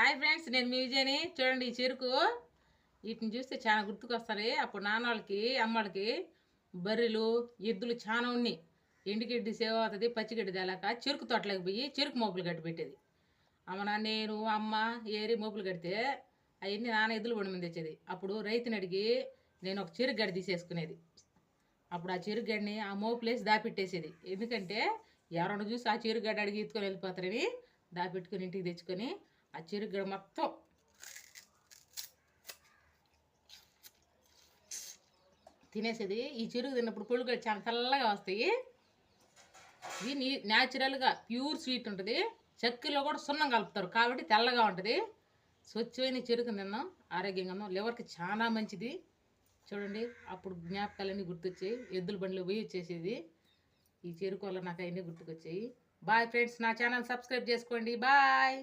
Hi friends నేను మీ విజయని చూడండి ఈ చెరుకు. వీటిని చూస్తే చాలా గుర్తుకొస్తాయి అప్పుడు నాన్న వాళ్ళకి అమ్మ వాళ్ళకి బర్రెలు ఎద్దులు చాలా ఉన్నాయి. ఎండుగడ్డి సేవ అవుతుంది పచ్చిగడ్డి తేలాక చెరుకు తోటలోకి పోయి చెరుకు మోపులు కట్టి పెట్టేది. అమ్మ నేను అమ్మ ఏరి మోపులు కడితే అవన్నీ నాన్న ఎద్దులు బండి మీద తెచ్చేది. అప్పుడు రైతుని అడిగి నేను ఒక చెరుకు గడ్డి తీసేసుకునేది. అప్పుడు ఆ చెరుకు గడ్డిని ఆ మోపులేసి దాపెట్టేసేది. ఎందుకంటే ఎవరన్నా చూసి ఆ చెరుకు గడ్డ అడిగి ఎత్తుకొని వెళ్ళిపోతారని దాపెట్టుకుని ఇంటికి తెచ్చుకొని ఆ చెరుకు మొత్తం. తినేసేది. ఈ చెరుకు తిన్నప్పుడు పులుగులు చాలా తెల్లగా వస్తాయి. ఇది నీ న్యాచురల్గా ప్యూర్ స్వీట్ ఉంటుంది. చక్కెరలో కూడా సున్నం కలుపుతారు కాబట్టి తెల్లగా ఉంటుంది. స్వచ్ఛమైన చెరుకు తిన్నాం. ఆరోగ్యంగా ఉన్నాం. లివర్కి చాలా మంచిది. చూడండి అప్పుడు జ్ఞాపకాలన్నీ గుర్తొచ్చాయి. ఎద్దుల బండిలో పోయి వచ్చేసేది. ఈ చెరుకు వల్ల నాకు అవన్నీ గుర్తుకొచ్చాయి. బాయ్ ఫ్రెండ్స్ నా ఛానల్ సబ్స్క్రైబ్ చేసుకోండి. బాయ్